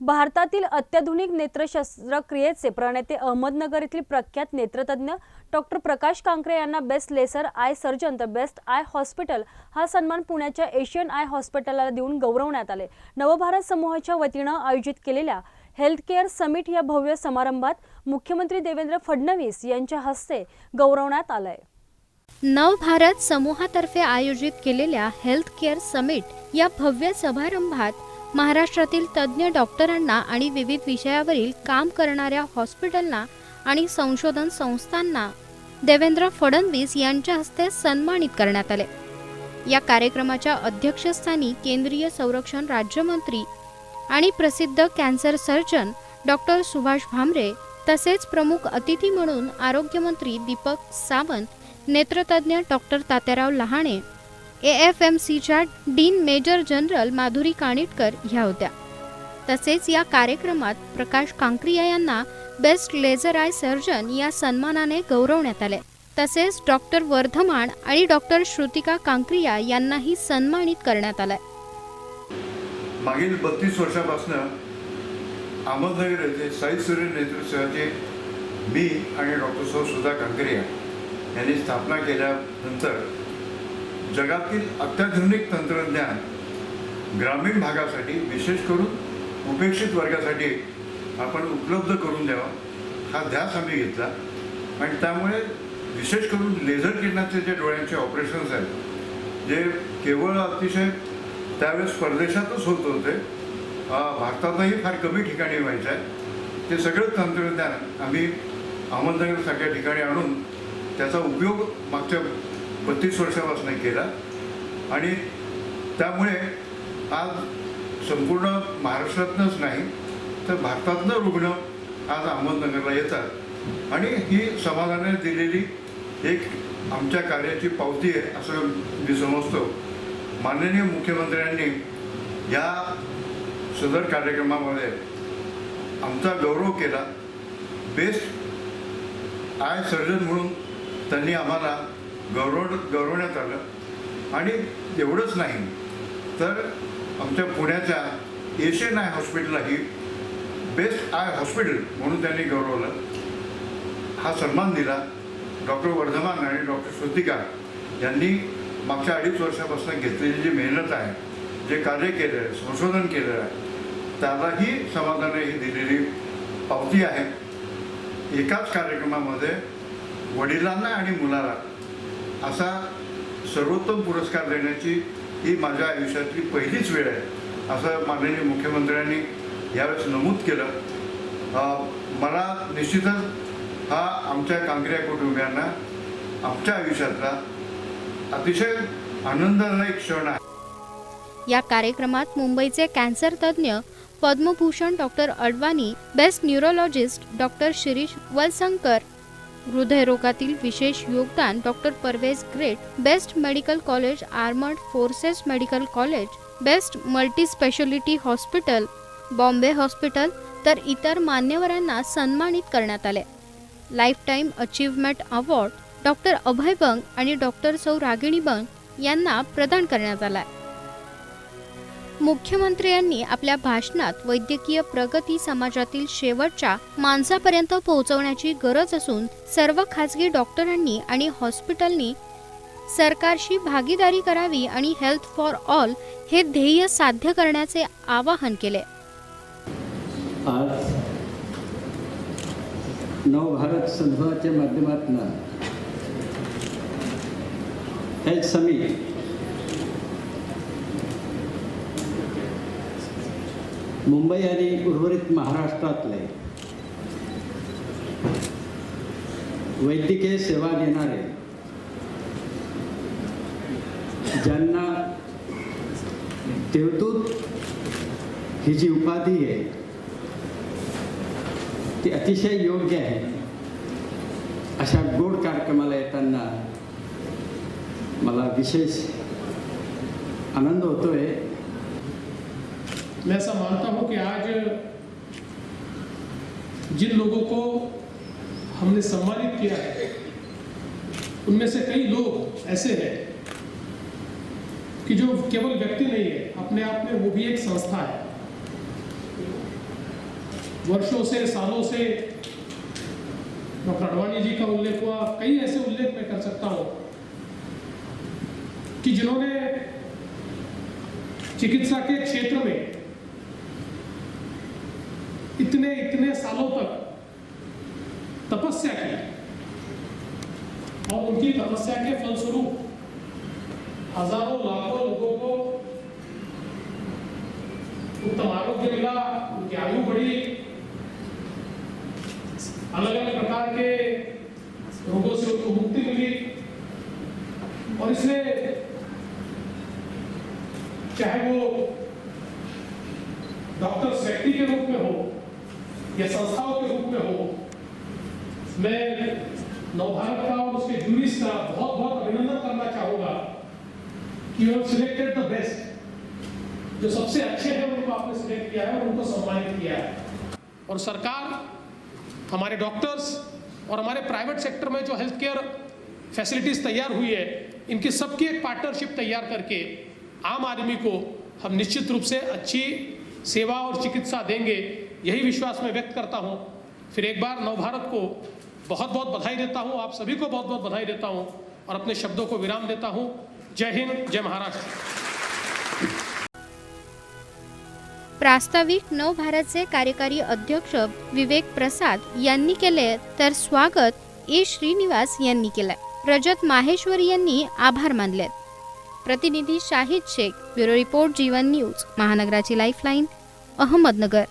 भारतातील अत्याधुनिक नेत्रशस्त्रक्रियेचे प्रणेते अहमदनगर येथील प्रख्यात नेत्रतज्ञ डॉक्टर प्रकाश कांकरे यांना बेस्ट लेसर आय सर्जन तर बेस्ट आय हॉस्पिटल हा सन्मान पुण्याच्या एशियन आय हॉस्पिटलला देऊन गौरवण्यात आले. नवभारत समूहाच्या वतीनं आयोजित केलेल्या हेल्थकेअर समिट या भव्य समारंभात मुख्यमंत्री देवेंद्र फडणवीस यांच्या हस्ते गौरवण्यात आलंय. नवभारत समूहातर्फे आयोजित केलेल्या हेल्थकेअर समिट या भव्य समारंभात महाराष्ट्रातील तज्ज्ञ डॉक्टरांना आणि विविध विषयावरील काम करणाऱ्या हॉस्पिटलना आणि संशोधन संस्थांना देवेंद्र फडणवीस यांच्या हस्ते सन्मानित करण्यात आले. या कार्यक्रमाच्या अध्यक्षस्थानी केंद्रीय संरक्षण राज्यमंत्री आणि प्रसिद्ध cancer surgeon doctor Subhash Bhamre तसेच प्रमुख अतिथी म्हणून आरोग्यमंत्री Deepak Sawant नेत्रतज्ञ doctor Tatyarao Lahane A F M सीच्या dean major general Madhuri Kanitkar ह्या होत्या. तसेच या कार्यक्रमात प्रकाश कांक्रिया यांना बेस्ट लेझर आय सर्जन या सन्मानाने गौरवण्यात आले. तसेच डॉक्टर वर्धमान आणि डॉक्टर श्रुतिका कांक्रिया यांनाही सन्मानित करण्यात आलंय. मागील बत्तीस वर्षापासून अहमदनगर येथे साई सूर्य नेतृत्वाचे मी आणि डॉक्टर सौ सुधा कांकरिया यांनी स्थापना केल्यानंतर जगातील अत्याधुनिक तंत्रज्ञान ग्रामीण भागासाठी विशेष करून उपेक्षित वर्गासाठी आपण उपलब्ध करून द्यावा हा ध्यास आम्ही घेतला. आणि त्यामुळे विशेष करून लेझर किरणाचे जे डोळ्यांचे ऑपरेशन्स आहेत जे केवळ अतिशय त्यावेळेस परदेशातच होत होते भारतातही फार कमी ठिकाणी व्हायचं आहे ते सगळं तंत्रज्ञान आम्ही अहमदनगरसारख्या ठिकाणी आणून त्याचा उपयोग मागच्या बत्तीस वर्षापासून केला. आणि त्यामुळे आज संपूर्ण महाराष्ट्रातनंच नाही तर भारतातनं रुग्ण आज अहमदनगरला येतात. आणि ही समाजाने दिलेली एक आमच्या कार्याची पावती आहे असं मी समजतो. माननीय मुख्यमंत्र्यांनी या सदर कार्यक्रमामध्ये आमचा गौरव केला. बेस्ट आय सर्जन म्हणून त्यांनी आम्हाला गौरव गौरवण्यात आलं. आणि एवढंच नाही. तर आमच्या पुण्याच्या एशियन आय हॉस्पिटललाही बेस्ट आय हॉस्पिटल म्हणून त्यांनी गौरवलं. हा सन्मान दिला डॉक्टर वर्धमान आणि डॉक्टर श्रुतिका यांनी मागच्या अडीच वर्षापासून घेतलेली जी मेहनत आहे जे कार्य केलं आहे संशोधन केलं आहे त्यालाही समाजाने ही दिलेली पावती आहे. एकाच कार्यक्रमामध्ये वडिलांना आणि मुलाला असा सर्वोत्तम पुरस्कार देण्याची ही माझ्या आयुष्यातली पहिलीच वेळ आहे असं माननीय मुख्यमंत्र्यांनी यावेळेस नमूद केलं. मला निश्चितच हा आमच्या कांकऱ्या कुटुंबियांना आमच्या आयुष्यातला अतिशय आनंददायक क्षण आहे. या कार्यक्रमात मुंबईचे कॅन्सर तज्ज्ञ Padmabhushan doctor Advani best neurologist doctor Shirish Walsankar हृदयरोगातील विशेष योगदान doctor Parvez great best medical college armed forces medical college best multi speciality hospital Bombay hospital तर इतर मान्यवरांना सन्मानित करण्यात आले. Lifetime achievement award doctor Abhay Bang आणि डॉक्टर सौ रागिणी बंग यांना प्रदान करण्यात आला आहे. मुख्यमंत्र्यांनी आपल्या भाषणात वैद्यकीय प्रगती समाजातील शेवटच्या माणसापर्यंत पोहोचवण्याची गरज असून सर्व खासगी डॉक्टरांनी आणि हॉस्पिटलनी सरकारशी भागीदारी करावी आणि हेल्थ फॉर ऑल हे ध्येय साध्य करण्याचे आवाहन केले. आज नवभारत संघाच्या माध्यमातून हेल्थ समिट मुंबई आणि उर्वरित महाराष्ट्रातले वैद्यकीय सेवा देणारे ज्यांना देवदूत ही जी उपाधी आहे ती अतिशय योग्य आहे. अशा गोड कार्यक्रमाला येताना मला विशेष आनंद होतोय. मैं ऐसा मानता हूँ कि आज जिन लोगों को हमने सम्मानित किया है, उनमें से कई लोग ऐसे हैं कि जो केवल व्यक्ति नहीं है, अपने आप में वो भी एक संस्था है। वर्षों से, सालों से डॉक्टर अडवाणी जी का उल्लेख हुआ, कई ऐसे उल्लेख मैं कर सकता हूँ कि जिन्होंने चिकित्सा के क्षेत्र में इतने इतने सालों तक तपस्या की। और उनकी तपस्या के फलस्वरूप हज़ारों, लाखों लोगों को उत्तम आरोग्य मिला, उनकी आयु बढ़ी। अलग अलग प्रकार के रोगों से उनको मुक्ति मिली। और इसलिए चाहे वो डॉक्टर व्यक्ति के रूप में हो या संस्थाओं के रूप में हो, मैं नवभारत का और उसके जूरीस का बहुत बहुत अभिनंदन करना चाहूँगा कि यू सिलेक्टेड द बेस्ट जो सबसे अच्छे हैं, उनको आपने सिलेक्ट किया है और उनको सम्मानित किया है। और सरकार, हमारे डॉक्टर्स और हमारे प्राइवेट सेक्टर में जो हेल्थ केयर फैसिलिटीज़ तैयार हुई है, इनकी सबकी एक पार्टनरशिप तैयार करके आम आदमी को हम निश्चित रूप से अच्छी सेवा और चिकित्सा देंगे। यही विश्वास मैं व्यक्त करता हूँ। फिर एक बार नवभारत को बहुत बहुत बधाई देता हूँ आप सभी को बहुत बहुत बधाई देता हूँ और अपने शब्दों को विराम देता हूँ। जय हिंद जय महाराष्ट्र। प्रास्ताविक नवभारतचे कार्यकारी अध्यक्ष विवेक प्रसाद यांनी केले तर स्वागत ए. श्रीनिवास यांनी केलं रजत माहेश्वर यांनी आभार मानले. प्रतिनिधी Shahid Shaikh bureau report Jeevan news महानगराची lifeline Ahmednagar.